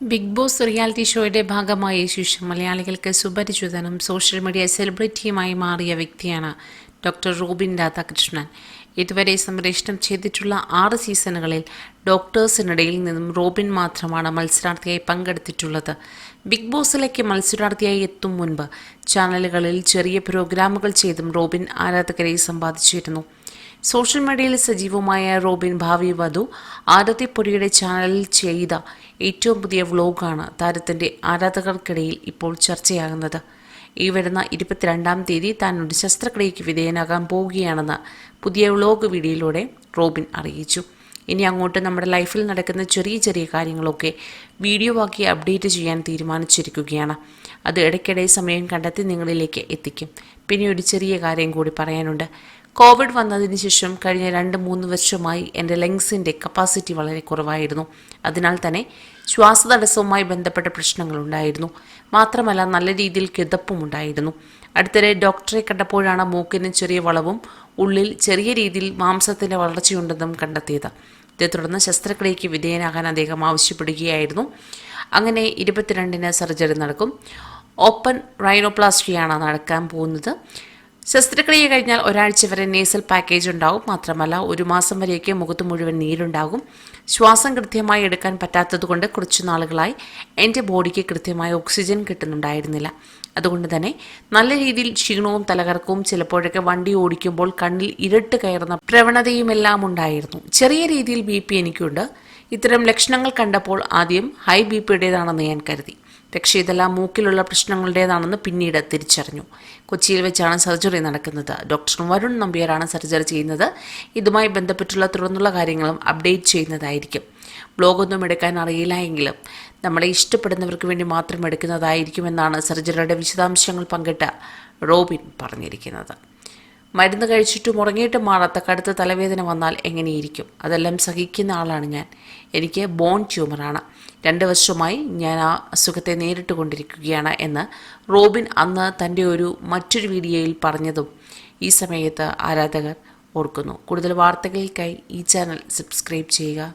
Big boss reality ഷോയുടെ ഭാഗമായ ശേഷം മലയാളികൾക്ക് സുപരിചിതനും സോഷ്യൽ മീഡിയ സെലിബ്രിറ്റിയുമായി മാറിയ വ്യക്തിയാണ് ഡോക്ടർ റോബിൻ രാധാകൃഷ്ണൻ. ഇതുവരെ സംപ്രേഷണം ചെയ്തിട്ടുള്ള ആറ് സീസണുകളിൽ ഡോക്ടേഴ്സിനിടയിൽ നിന്നും റോബിൻ മാത്രമാണ് മത്സരാർത്ഥിയായി പങ്കെടുത്തിട്ടുള്ളത്. ബിഗ് ബോസിലേക്ക് മത്സരാർത്ഥിയായി എത്തും മുൻപ് ചാനലുകളിൽ ചെറിയ പ്രോഗ്രാമുകൾ ചെയ്തും റോബിൻ ആരാധകരെ സമ്പാദിച്ചിരുന്നു. സോഷ്യൽ മീഡിയയിൽ സജീവമായ റോബിൻ ഭാവി വധു ആരതിപ്പൊടിയുടെ ചാനലിൽ ചെയ്ത ഏറ്റവും പുതിയ വ്ലോഗാണ് താരത്തിന്റെ ആരാധകർക്കിടയിൽ ഇപ്പോൾ ചർച്ചയാകുന്നത്. ഈ വരുന്ന ഇരുപത്തിരണ്ടാം തീയതി താൻ ഒരു ശസ്ത്രക്രിയയ്ക്ക് വിധേയനാകാൻ പോവുകയാണെന്ന് പുതിയ വ്ലോഗ് വീഡിയോയിലൂടെ റോബിൻ അറിയിച്ചു. ഇനി അങ്ങോട്ട് നമ്മുടെ ലൈഫിൽ നടക്കുന്ന ചെറിയ ചെറിയ കാര്യങ്ങളൊക്കെ വീഡിയോ ആക്കി അപ്ഡേറ്റ് ചെയ്യാൻ തീരുമാനിച്ചിരിക്കുകയാണ്. അത് ഇടയ്ക്കിടെ സമയം കണ്ടെത്തി നിങ്ങളിലേക്ക് എത്തിക്കും. പിന്നെ ഒരു ചെറിയ കാര്യം കൂടി പറയാനുണ്ട്. കോവിഡ് വന്നതിന് ശേഷം കഴിഞ്ഞ രണ്ട് മൂന്ന് വർഷമായി എന്റെ ലങ്സിന്റെ കപ്പാസിറ്റി വളരെ കുറവായിരുന്നു. അതിനാൽ തന്നെ ശ്വാസതടസ്സവുമായി ബന്ധപ്പെട്ട പ്രശ്നങ്ങളുണ്ടായിരുന്നു മാത്രമല്ല നല്ല രീതിയിൽ കിതപ്പും ഉണ്ടായിരുന്നു. അടുത്തിടെ ഡോക്ടറെ കണ്ടപ്പോഴാണ് മൂക്കിന് ചെറിയ വളവും ഉള്ളിൽ ചെറിയ രീതിയിൽ മാംസത്തിന്റെ വളർച്ചയുണ്ടെന്നും കണ്ടെത്തിയത്. ഇതേ തുടർന്ന് ശസ്ത്രക്രിയയ്ക്ക് വിധേയനാകാൻ അദ്ദേഹം ആവശ്യപ്പെടുകയായിരുന്നു. അങ്ങനെ ഇരുപത്തിരണ്ടിന് സർജറി നടക്കും. ഓപ്പൺ റൈനോപ്ലാസ്റ്റിയാണ് നടക്കാൻ പോകുന്നത്. ശസ്ത്രക്രിയ കഴിഞ്ഞാൽ ഒരാഴ്ച വരെ നേസൽ പാക്കേജ് ഉണ്ടാവും. മാത്രമല്ല ഒരു മാസം വരെയൊക്കെ മുഖത്ത് മുഴുവൻ നീരുണ്ടാകും. ശ്വാസം കൃത്യമായി എടുക്കാൻ പറ്റാത്തതുകൊണ്ട് കുറച്ചു നാളുകളായി എന്റെ ബോഡിക്ക് കൃത്യമായ ഓക്സിജൻ കിട്ടുന്നുണ്ടായിരുന്നില്ല. അതുകൊണ്ട് തന്നെ നല്ല രീതിയിൽ ക്ഷീണവും തലകറക്കവും ചിലപ്പോഴൊക്കെ വണ്ടി ഓടിക്കുമ്പോൾ കണ്ണിൽ ഇരട്ട് കയറുന്ന പ്രവണതയുമെല്ലാം ഉണ്ടായിരുന്നു. ചെറിയ രീതിയിൽ ബി പി എനിക്കുണ്ട്. ഇത്തരം ലക്ഷണങ്ങൾ കണ്ടപ്പോൾ ആദ്യം ഹൈ ബി പിയുടേതാണെന്ന് ഞാൻ കരുതി. പക്ഷേ ഇതെല്ലാം മൂക്കിലുള്ള പ്രശ്നങ്ങളുടേതാണെന്ന് പിന്നീട് തിരിച്ചറിഞ്ഞു. കൊച്ചിയിൽ വെച്ചാണ് സർജറി നടക്കുന്നത്. ഡോക്ടർ വരുൺ നമ്പ്യാരാണ് സർജറി ചെയ്യുന്നത്. ഇതുമായി ബന്ധപ്പെട്ടുള്ള തുടർന്നുള്ള കാര്യങ്ങളും അപ്ഡേറ്റ് ചെയ്യുന്നതായിരിക്കും. ബ്ലോഗൊന്നും എടുക്കാൻ അറിയില്ല എങ്കിലും നമ്മളെ ഇഷ്ടപ്പെടുന്നവർക്ക് വേണ്ടി മാത്രം എടുക്കുന്നതായിരിക്കുമെന്നാണ് സർജറിയുടെ വിശദാംശങ്ങൾ പങ്കിട്ട റോബിൻ പറഞ്ഞിരിക്കുന്നത്. മരുന്ന് കഴിച്ചിട്ടും ഉറങ്ങിയിട്ടും മാറാത്ത കടുത്ത തലവേദന വന്നാൽ എങ്ങനെയിരിക്കും? അതെല്ലാം സഹിക്കുന്ന ആളാണ് ഞാൻ. എനിക്ക് ബോൺ ട്യൂമറാണ് രണ്ട് വർഷമായി ഞാൻ ആ അസുഖത്തെ നേരിട്ട് കൊണ്ടിരിക്കുകയാണ് എന്ന് റോബിൻ അന്ന് തന്റെ ഒരു മറ്റൊരു വീഡിയോയിൽ പറഞ്ഞതും ഈ സമയത്ത് ആരാധകർ ഓർക്കുന്നു. കൂടുതൽ വാർത്തകൾക്കായി ഈ ചാനൽ സബ്സ്ക്രൈബ് ചെയ്യുക.